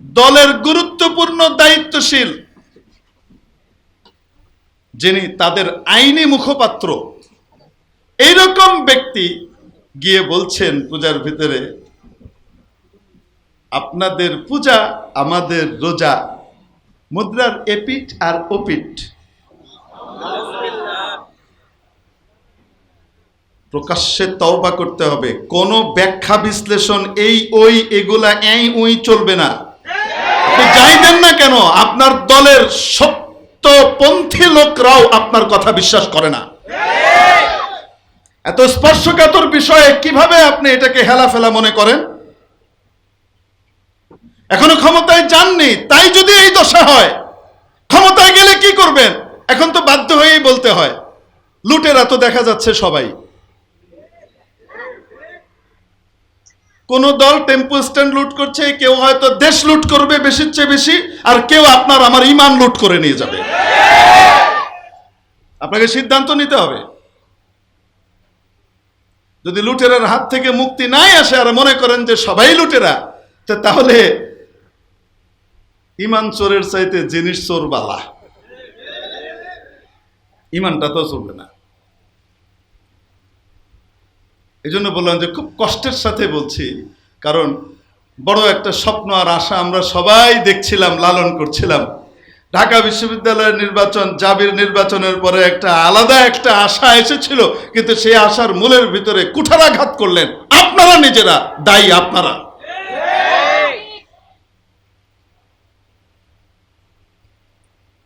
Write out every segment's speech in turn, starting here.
দলের গুরুত্বপূর্ণ দায়িত্বশীল, যিনি তাদের আইনি মুখপাত্র। এইরকম ব্যক্তি গিয়ে বলছেন পূজার ভিতরে, আপনাদের পূজা আমাদের রোজা, মুদ্রার এপিট আর ওপিট প্রকাশ্যে তওবা করতে হবে। কোনো ব্যাখ্যা বিশ্লেষণ এই ওই এগুলা এই ওই চলবে না। যাই না কেন? আপনার দলের সত্যপন্থী লোকরাও আপনার কথা বিশ্বাস করে না। এত স্পর্শকাতর বিষয়ে কীভাবে আপনি এটাকে হেলাফেলা মনে করেন? এখনও ক্ষমতায় যাননি, তাই যদি এই দশা হয়, ক্ষমতায় গেলে কি করবেন? এখন তো বাধ্য হয়েই বলতে হয়, লুটেরা তো দেখা যাচ্ছে সবাই। কোন দল টেম্পো স্ট্যান্ড লুট করছে, কেউ হয়তো দেশ লুট করবে বেশির চেয়ে বেশি, আর কেউ আপনার আমার ইমান লুট করে নিয়ে যাবে। আপনাকে সিদ্ধান্ত নিতে হবে। যদি লুটেরার হাত থেকে মুক্তি নাই আসে আর মনে করেন যে সবাই লুটেরা তাহলে ইমান চোরের চাইতে জিনিস চোর বালা ইমানটা তো চলবে না। এই জন্য বললাম যে খুব কষ্টের সাথে বলছি, কারণ বড় একটা স্বপ্ন আর আশা আমরা সবাই দেখছিলাম, লালন করছিলাম ঢাকা বিশ্ববিদ্যালয়ের নির্বাচন, জাবির নির্বাচনের পরে একটা আলাদা একটা আশা এসেছিল, কিন্তু সেই আশার মূলের ভিতরে কুঠারাঘাত করলেন আপনারা নিজেরা, দায়ী আপনারা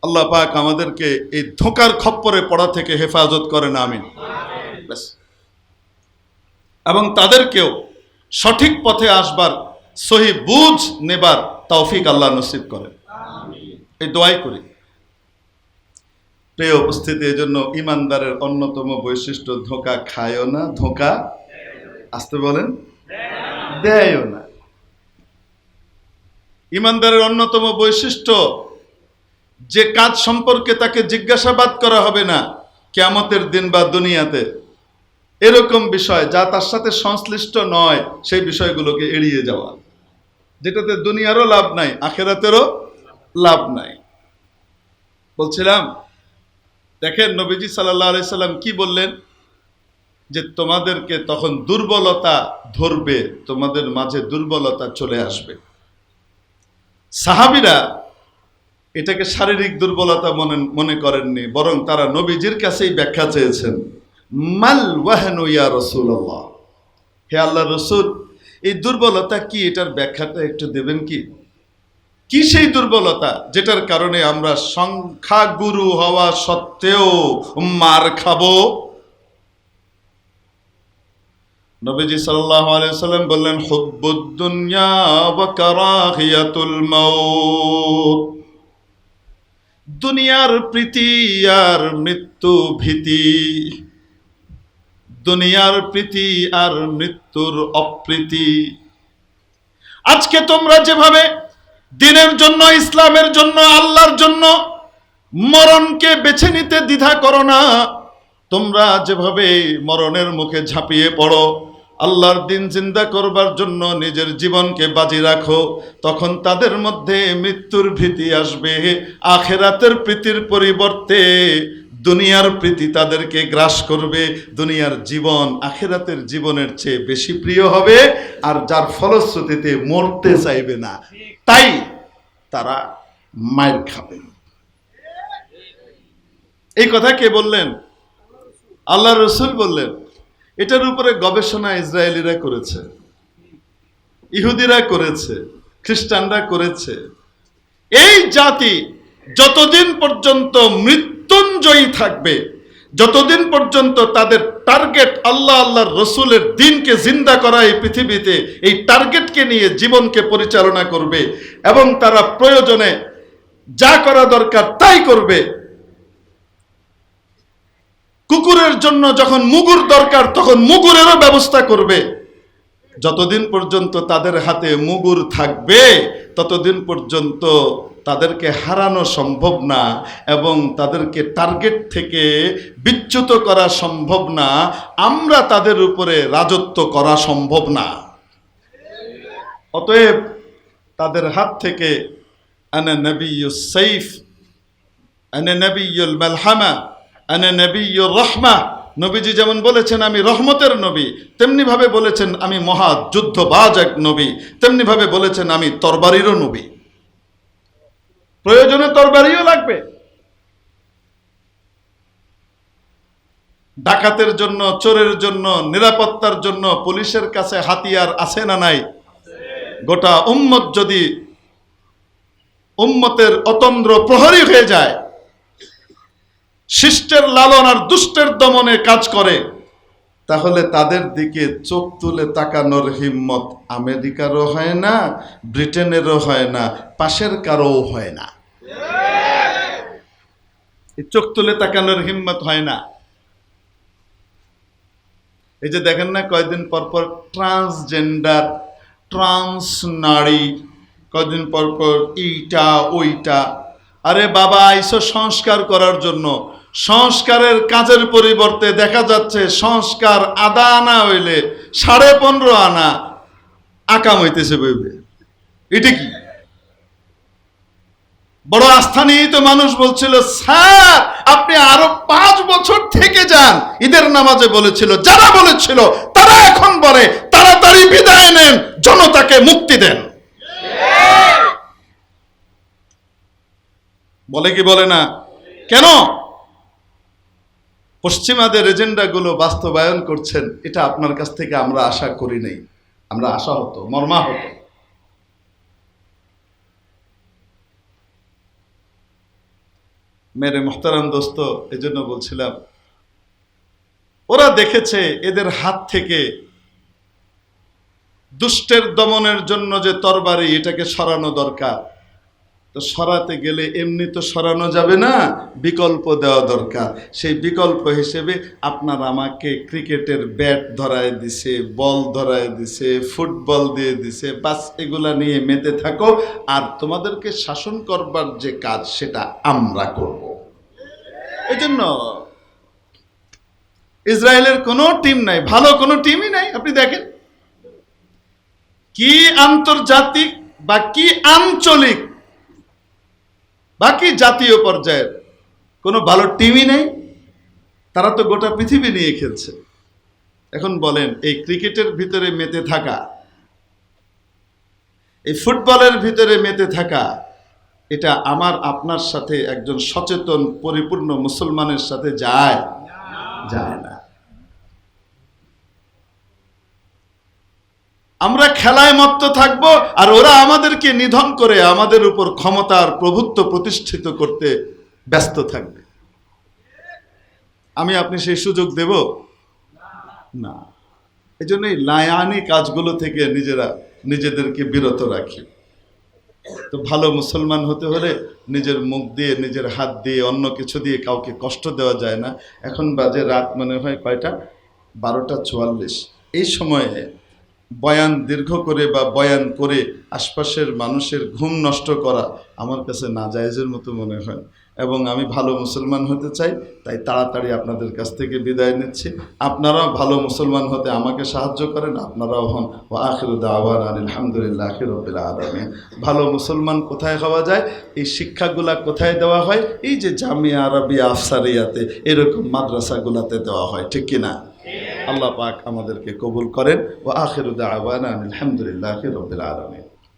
আল্লাহ পাক আমাদেরকে এই ধোকার খপ্পরে পড়া থেকে হেফাজত করেন, আমিন। এবং তাদেরকেও সঠিক পথে আসবার সহি বুঝ নেবার তৌফিক আল্লাহ নসিব করেন এই দোয়াই করি। প্রিয় উপস্থিতি এই জন্য ইমানদারের অন্যতম বৈশিষ্ট্য, ধোকা খায়ও না, ধোকা আসতে বলেন, দেয়ও না। ইমানদারের অন্যতম বৈশিষ্ট্য, যে কাজ সম্পর্কে তাকে জিজ্ঞাসাবাদ করা হবে না, কেয়ামতের দিন বা দুনিয়াতে। এরকম বিষয় যা তার সাথে সংশ্লিষ্ট নয়, সেই বিষয়গুলোকে এড়িয়ে যাওয়া। যেটাতে দুনিয়ারও লাভ নাই, আখেরাতেরও লাভ নাই। বলছিলাম, দেখেন নবীজি সাল্লাহ সাল্লাম কি বললেন? যে তোমাদেরকে তখন দুর্বলতা ধরবে, তোমাদের মাঝে দুর্বলতা চলে আসবে। সাহাবিরা এটাকে শারীরিক দুর্বলতা মনে মনে করেননি, বরং তারা নবীজির কাছেই ব্যাখ্যা চেয়েছেন। মাল ওয়াহানু ইয়া রসুল্লাহ হে আল্লাহ রসুল, এই দুর্বলতা কি এটার ব্যাখ্যাটা একটু দেবেন কি? কি সেই দুর্বলতা যেটার কারণে আমরা সংখ্যাগুরু হওয়া সত্ত্বেও মার খাব? নবীজি সাল্লাম বললেন দুনিয়ার প্রীতি আর মৃত্যু ভীতি। দুনিয়ার প্রীতি আর মৃত্যুর অপ্রীতি। আজকে তোমরা যেভাবে দিনের জন্য, ইসলামের জন্য, আল্লাহর জন্য মরণকে বেছে নিতে দ্বিধা করো না, তোমরা যেভাবে মরণের মুখে ঝাঁপিয়ে পড়ো, আল্লাহর দিন চিন্তা করবার জন্য নিজের জীবনকে বাজি রাখো, তখন তাদের মধ্যে মৃত্যুর ভীতি আসবে, আখেরাতের প্রীতির পরিবর্তে দুনিয়ার প্রীতি তাদেরকে গ্রাস করবে, দুনিয়ার জীবন আখেরাতের জীবনের চেয়ে বেশি প্রিয় হবে, আর যার ফলশ্রুতিতে মরতে চাইবে না, তাই তারা মায়ের খাবে। এই কথা কে বললেন? আল্লাহ রসুল বললেন, এটার উপরে গবেষণা ইসরায়েলিরা করেছে, ইহুদিরা করেছে, খ্রিস্টানরা করেছে। এই জাতি যতদিন পর্যন্ত মৃত্যুঞ্জয়ী থাকবে। যতদিন পর্যন্ত তাদের টার্গেট আল্লাহ আল্লাহর রসুলের দিনকে জিন্দা করা এই পৃথিবীতে, এই টার্গেটকে নিয়ে জীবনকে পরিচালনা করবে এবং তারা প্রয়োজনে যা করা দরকার তাই করবে। কুকুরের জন্য যখন মুগুর দরকার, তখন মুগুরেরও ব্যবস্থা করবে। যতদিন পর্যন্ত তাদের হাতে মুগুর থাকবে, ততদিন পর্যন্ত তাদেরকে হারানো সম্ভব না এবং তাদেরকে টার্গেট থেকে বিচ্যুত করা সম্ভব না, আমরা তাদের উপরে রাজত্ব করা সম্ভব না। অতএব তাদের হাত থেকে, আনা নবিয়ু সাইফ আনা নবিয়ুল মালহামা, আনা নবিয়ুর রহমা। নবীজি যেমন বলেছেন, আমি রহমতের নবী, তেমনিভাবে বলেছেন, আমি মহা যুদ্ধবাজ এক নবী। তেমনিভাবে বলেছেন, আমি তরবারিরও নবী। প্রয়োজনে তরবারিও লাগবে। ডাকাতের জন্য, চোরের জন্য, নিরাপত্তার জন্য পুলিশের কাছে হাতিয়ার আছে না নাই? গোটা উম্মত যদি উম্মতের অতন্দ্র প্রহরী হয়ে যায়, শিষ্টের লালন আর দুষ্টের দমনে কাজ করে তাহলে তাদের দিকে চোখ তুলে তাকানোর হিম্মত আমেরিকারও হয় না, ব্রিটেনেরও হয় না, পাশের কারও হয় না। চোখ তুলে তাকানোর হিম্মত হয় না। এই যে দেখেন না, কয়দিন পর পর ট্রান্সজেন্ডার, ট্রান্স নারী, কয়দিন পর পর এইটা, ওইটা। আরে বাবা, আইসো সংস্কার করার জন্য। সংস্কারের কাজের পরিবর্তে দেখা যাচ্ছে সংস্কার আদা আনা হইলে সাড়ে পনেরো আনা আকাম হইতেছে বইবে এটা কি? বড় আস্থা তো মানুষ বলছিল, স্যার, আপনি আরও পাঁচ বছর থেকে যান। ঈদের নামাজে বলেছিল, যারা বলেছিল, তারা এখন বলে, তাড়াতাড়ি বিদায় নেন, জনতাকে মুক্তি দেন। বলে কি বলে না? কেন? পশ্চিমাদের এজেন্ডাগুলো বাস্তবায়ন করছেন, এটা আপনার কাছ থেকে আমরা আশা করি নাই। আমরা আশা হতো মর্মা হতো মেরে মোহতারাম দোস্ত, এজন্য বলছিলাম, ওরা দেখেছে এদের হাত থেকে দুষ্টের দমনের জন্য যে তরবারি, এটাকে সরানো দরকার। তো সরাতে গেলে এমনি তো সরানো যাবে না, বিকল্প দেওয়া দরকার। সেই বিকল্প হিসেবে আপনার আমাকে ক্রিকেটের ব্যাট ধরায় দিছে, বল ধরায় দিছে, ফুটবল দিয়ে দিছে, বাস এগুলা নিয়ে মেতে থাকো। আর তোমাদেরকে শাসন করবার যে কাজ, সেটা আমরা করব। এই জন্য ইসরায়েলের কোনো টিম নাই, ভালো কোনো টিমই নাই, আপনি দেখেন। কি আন্তর্জাতিক বা কি আঞ্চলিক বাকি জাতীয় পর্যায়ের কোনো ভালো টিমই নেই। তারা তো গোটা পৃথিবী নিয়ে খেলছে। এখন বলেন, এই ক্রিকেটের ভিতরে মেতে থাকা, এই ফুটবলের ভিতরে মেতে থাকা, এটা আমার, আপনার সাথে একজন সচেতন, পরিপূর্ণ মুসলমানের সাথে যায় যায় না। আমরা খেলায় মত্ত থাকব আর ওরা আমাদেরকে নিধন করে আমাদের উপর ক্ষমতার প্রভুত্ব প্রতিষ্ঠিত করতে ব্যস্ত থাকবে। আমি আপনি সেই সুযোগ দেব? না। এই জন্য এই লায়ানি কাজগুলো থেকে নিজেরা নিজেদেরকে বিরত রাখি। তো ভালো মুসলমান হতে হলে নিজের মুখ দিয়ে, নিজের হাত দিয়ে অন্য কিছু দিয়ে কাউকে কষ্ট দেওয়া যায় না। এখন বাজে রাত মনে হয় কয়টা? বারোটা চুয়াল্লিশ। এই সময়ে বয়ান দীর্ঘ করে বা বয়ান করে আশপাশের মানুষের ঘুম নষ্ট করা আমার কাছে না জায়েজের মতো মনে হয়। এবং আমি ভালো মুসলমান হতে চাই, তাই তাড়াতাড়ি আপনাদের কাছ থেকে বিদায় নিচ্ছি। আপনারাও ভালো মুসলমান হতে আমাকে সাহায্য করেন, আপনারাও হন। ও আখিরুদ্দা আওয়ান আলহামদুলিল্লাহ আখিরুদ্দিল আলমে ভালো মুসলমান কোথায় হওয়া যায়? এই শিক্ষাগুলা কোথায় দেওয়া হয়? এই যে জামিয়া আরবি আফসারিয়াতে এরকম মাদ্রাসাগুলাতে দেওয়া হয়, ঠিক কিনা? আল্লাহ পাক আমাদেরকে কবুল করেন। ও আখিরুদ্দা আওয়ান আলহামদুলিল্লাহ রবিল আলমী